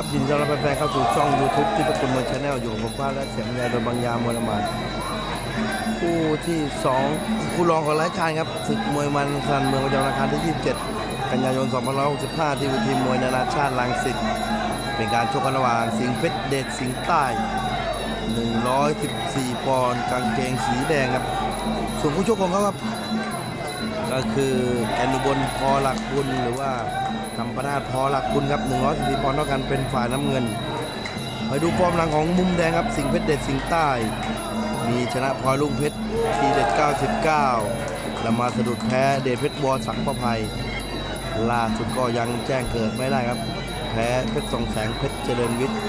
ครับยินดีต้อนรับแฟนๆเข้าสู่ช่อง YouTube ที่ประคุณมวยชาแนลอยู่กับผมป้าและเสียงยายโดยบางยามวลมาดคู่ที่ 2 คู่รองของรายการครับศึกมวยมันสันเมืองประจำวันอังคารที่ 27 กันยายน 2565 ที่เวิทีมวยนานาชาติลังสิตเป็นการชกกันระหว่างสิงห์เพชรเดชสิงห์ใต้ 114 ปอนด์กางเกงสีแดงครับ ส่วนผู้ชกของเขาครับ ก็คือแอนนุบลพอหลักคุณหรือว่า กัมปนาทพอหลักคุณครับ114ปอนด์เท่ากันเป็นฝ่ายน้ำเงิน ไปดูฟอร์มหลังของมุมแดงครับ สิงห์เพชรเด็ดสิงห์ใต้ มีชนะพลอยลุงเพชรทีเด็ด 99 แล้วมาสะดุดแพ้เดชเพชรวอสังประภัยล่าสุดก็ยังแจ้งเกิดไม่ได้ครับ แพ้เพชรสองแสงเพชรเจริญวิทย์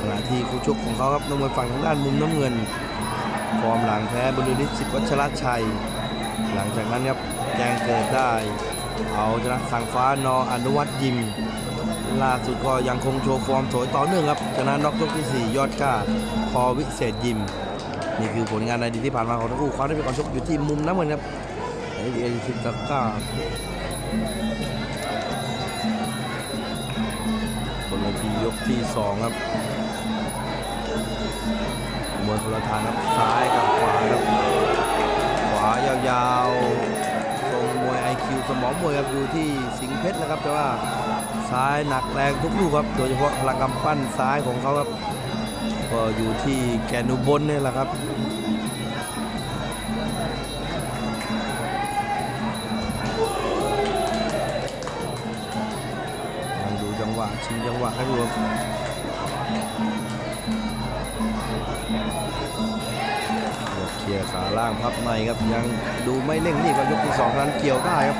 ขณะที่คู่ชกของเขาครับน้องมวยฝั่งทางด้านมุมน้ำเงิน ฟอร์มหลังแพ้บริลิสิทธิ์วัชรชัย หลังจากนั้นครับแจ้งเกิดได้ เอาชนะสังฟ้านออนุวัตยิม ล่าสุดก็ยังคงโชว์ฟอร์มสวยต่อเนื่องครับชนะน็อกยกที่ 4 ยอดก้าพอวิเศษยิม นี่คือผลงานในอดีตที่ผ่านมาของทั้งคู่คว้าได้เป็นก่อนชกอยู่ที่มุมน้ำเงินครับไอ้เอลิซิตก้าบนเวทียกที่2ครับมวยคนละทางครับซ้ายกับขวาครับขวายาวๆทรงมวยไอ คิวสมองมวยครับอยู่ที่สิงเพชรนะครับแต่ว่าซ้ายหนักแรงทุกลูกครับ โดยเฉพาะพลังกำปั้นซ้ายของเขาครับก็อยู่ที่แกนุบลนี่แหละครับยังดูจังหวะชิงจังหวะให้ดูครับ เคลียร์ขาล่างพับในครับยังดูไม่เร่งรีบครับยกที่สองนั้นเกี่ยวได้ครับ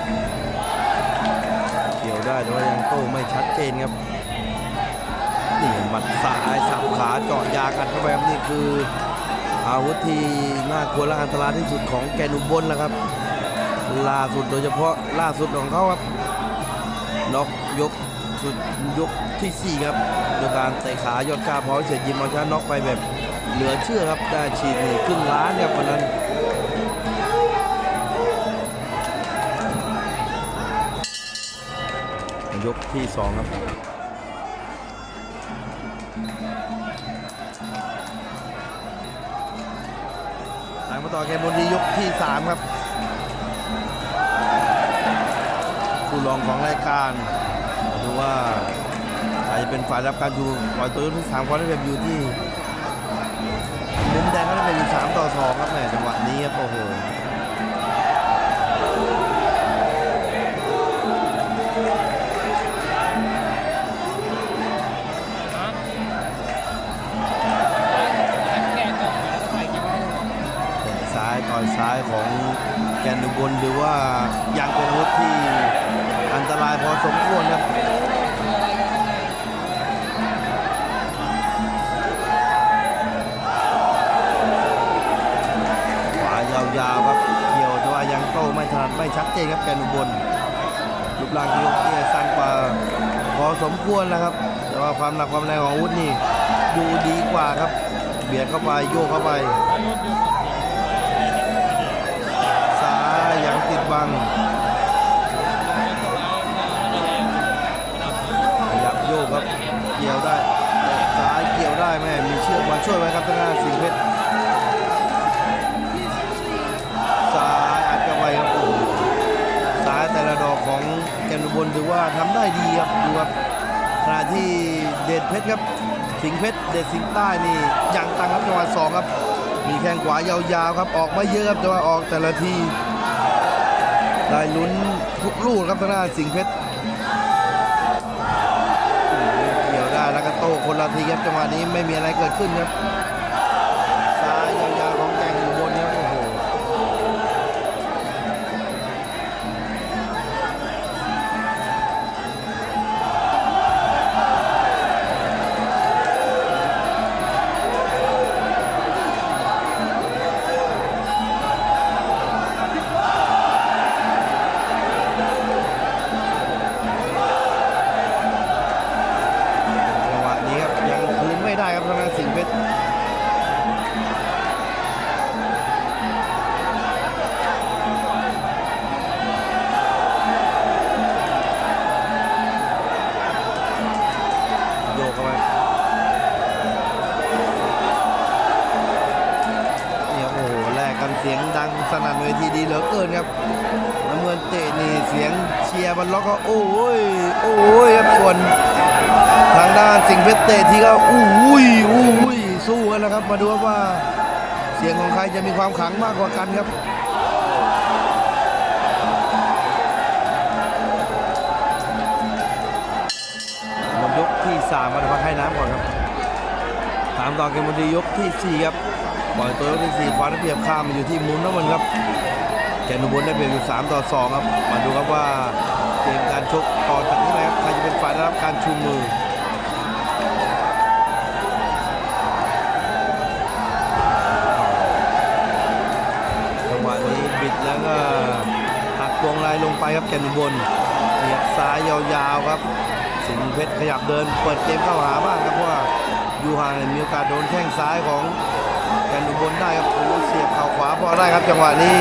เกี่ยวได้แต่ว่ายังโต้ไม่ชัดเจนครับนี่หมัดซ้ายสับขาเจาะยางอัดเข้าไปครับนี่คือ อาวุธที่น่ากลัวและอันตรายที่สุดของแกนุบลแล้วครับ ล่าสุดโดยเฉพาะล่าสุดของเขาครับน็อกยกสุดยกที่ 4 ครับโดยการเตะขายอดกล้าพอเสร็จยิมเอาชนะน็อกไปแบบ เหลือเชื่อครับได้ฉีดหนี่ครึ่งล้านครับวันนั้นยกที่2ครับหลังมาต่อเกมบนที่ยกที่3ครับคู่รองของรายการดูว่าใครเป็นฝ่ายรับการดูปล่อยตัวยุทธที่สามความได้เปรียบอยู่ที่ มุมแดงก็ได้เป็นอยู่สามต่อสองครับแหมจังหวะนี้ครับโอ้โหแต่ซ้ายต่อยซ้ายของแกนอุบลหรือว่ายังเป็นวุธที่อันตรายพอสมควรครับ ไม่ถนัดไม่ชัดเจนครับแกนอุบลรูปร่างที่ยกที่สั้นกว่าพอสมควรแล้วครับ แต่ว่าความหนักความแรงของอาวุธนี่ดูดีกว่าครับ เบียดเข้าไปโยกเข้าไปซ้ายยังติดบังขยับโยกครับเกี่ยวได้ซ้ายเกี่ยวได้แม่มีเชือกมาช่วยไว้ครับทางด้านสิงเพชร ของแกนอุบลถือว่าทำได้ดีครับดูครับขณะที่เดชเพชรครับ สิงเพชรเดชสิงใต้นี่ยังตังครับจังหวะสองครับ มีแข้งขวายาวๆครับ ออกม่เยอะครับแต่ว่าออกแต่ละทีได้ลุ้นทุกลูกครับทางด้านสิงเพชรเกี่ยวได้แล้วก็โต้คนละทีครับจังหวะนี้ไม่มีอะไรเกิดขึ้นครับ ยบอลล็อกก็โอ้ยโอ้ยครับส่วนทางด้านสิงเพชรเตะทีก็อู้ยอู้ยสู้กันนะครับ มาดูว่าเสียงของใครจะมีความขลังมากกว่ากันครับหมยกที่3มมาพักให้น้ำก่อนครับถามต่อเกมบนทียกที่4ครับปล่อยตัวยกที่4ควาได้เปรียบข้ามมาอยู่ที่มุมน้ำมันครับแกนุบลได้เปรียบอยู่ 3 ต่อ 2 ครับ มาดูครับว่า มการชกต่อจากนี้ไปครับใครจะเป็นฝ่ายได้รับการชูมือจังหวะนี้บิดแล้วก็หักวงลายลงไปครับแกนบลเหยียบซ้ายยาวๆครับ สิงเพชรขยับเดิน เปิดเกมเข้าหาบ้างครับเพราะว่ายูฮานเนี่ยมีโอกาสโดนแข้งซ้ายของ แกนอุบลได้ครับโอ้เสียบเข่าขวาพอได้ครับจังหวะนี้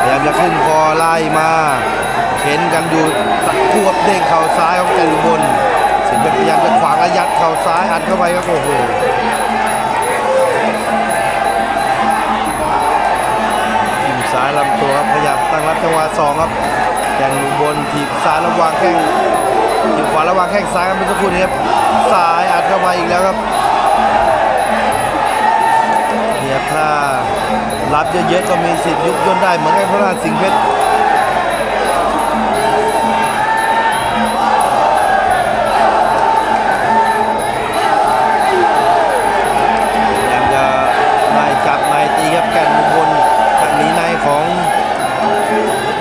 พยายามจะขึ้นคอไล่มาเข็นกันอยู่สักควบเด้งเข่าซ้ายของแกนอุบลสิงห์เพชรพยายามจะขวางระยัดเข่าซ้ายอัดเข้าไปครับโอ้โหทิมซ้ายลำตัวครับขยับตั้งรับจังหวะสองครับแกนอุบลถีบซ้ายระวางแข้งถีบขวาระหว่างแข้งซ้ายครับเมื่อสักครู่นี้ครับซ้ายอัดเข้ามาอีกแล้วครับ ถ้ารับเยอะๆก็มีสิทธิ์ยุบย่นได้เหมือนกับพระราชสิงห์เพชรพยายามจะไล่จับไล่ตีครับแกนบลจากหนีในของ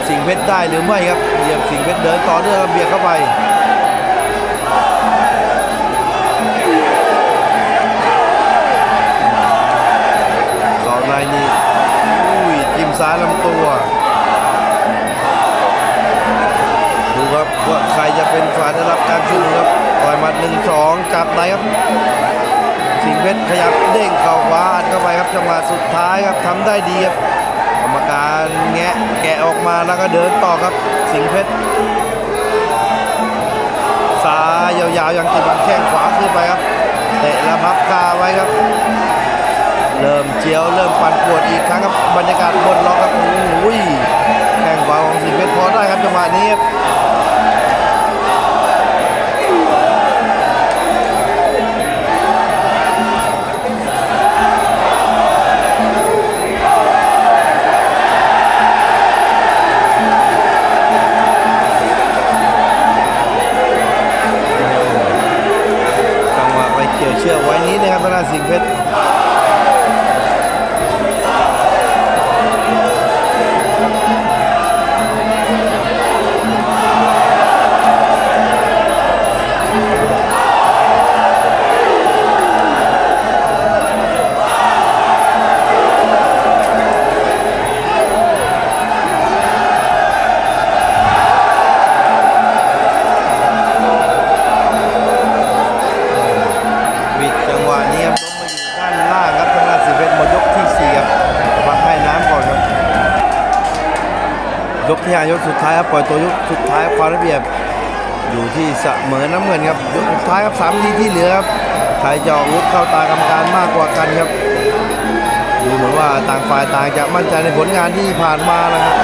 สิงเพชรได้หรือไม่ครับเหยียบสิงเพชรเดินต่อเนื่องเบียดเข้าไป ซ้ายลำตัว ดูครับว่าใครจะเป็นฝ่ายได้รับการช่วยเหลือครับต่อยมัดหนึ่งสองจับไหนครับ สิงเพชรขยับเด้งเข่าขวาอัดเข้าไปครับจังหวะสุดท้ายครับทำได้ดีครับกรรมการแงะแกะออกมาแล้วก็เดินต่อครับ สิงเพชรซ้ายยาวๆยังติดบังแข้งขวาขึ้นไปครับเตะแล้วพับคาไว้ครับ เริ่มเจียวเริ่มปั่นปวดอีกครั้งครับบรรยากาศบนล็อกครับโอ้ยแข้งขวาของสิงเพชรพอได้ครับจังหวะนี้จังหวะไปเกี่ยวเชือกไว้นี้นะครับทางด้าสิงห์เพชรายกสุดท้ายครับปล่อยตัวยกสุดท้ายความระเบียบ อยู่ที่เสมอน้ำเงินครับยกสุดท้ายครับสามนาทีที่เหลือครับใครจะออกวุธเข้าตากรรมการมากกว่ากันครับดูเหมือนว่าต่างฝ่ายต่างจะมั่นใจในผลงานที่ผ่านมานะครับ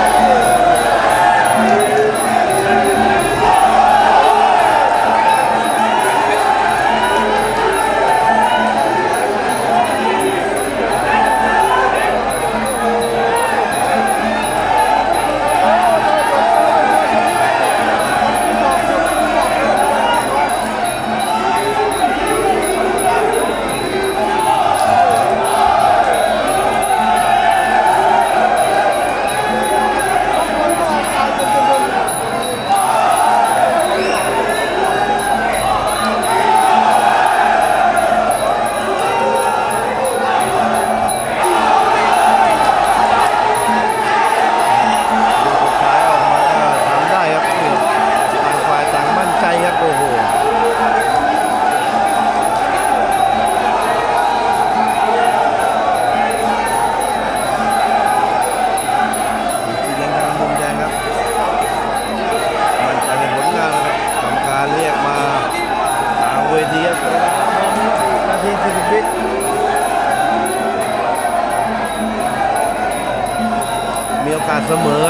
ครั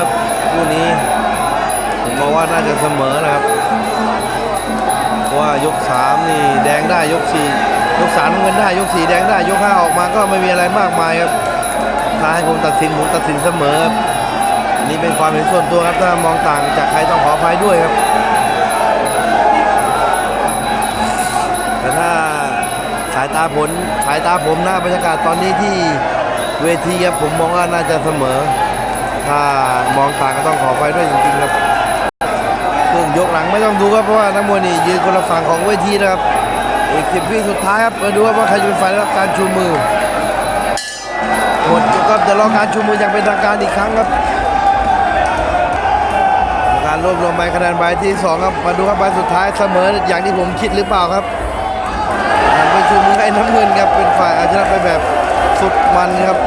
บคู่นี้ผมมองว่าน่าจะเสมอนะครับเพราะว่ายกสามนี่แดงได้ยกสี่ยกสามเงินได้ยกสี่แดงได้ยกห้าออกมาก็ไม่มีอะไรมากมายครับถ้าให้ผมตัดสินผมตัดสินเสมอครับนนี่เป็นความเห็นส่วนตัวครับถ้ามองต่างจากใครต้องขออภัยด้วยครับแต่ถ้าสายตาผลสายตาผมหน้าบรรยากาศตอนนี้ที่เวทีครับผมมองว่าน่าจะเสมอ ถ้ามองต่างก็ต้องขอไปด้วยจริงๆครับเรื่องยกหลังไม่ต้องดูครับเพราะว่านักมวยนี่ยืนคนละฝั่งของเวทีนะครับอีกสิบวิสุดท้ายครับมาดูว่าใครจะเป็นฝ่ายรับการชูมือหมดยกครับเดี๋ยวรอการชูมืออย่างเป็นทางการอีกครั้งครับ การรวบรวมใบคะแนนใบที่สองครับมาดูครับใบสุดท้ายเสมออย่างที่ผมคิดหรือเปล่าครับหันไปชูมือให้น้ำเงินครับเป็นฝ่ายอาชนะไปแบบสุดมันครับ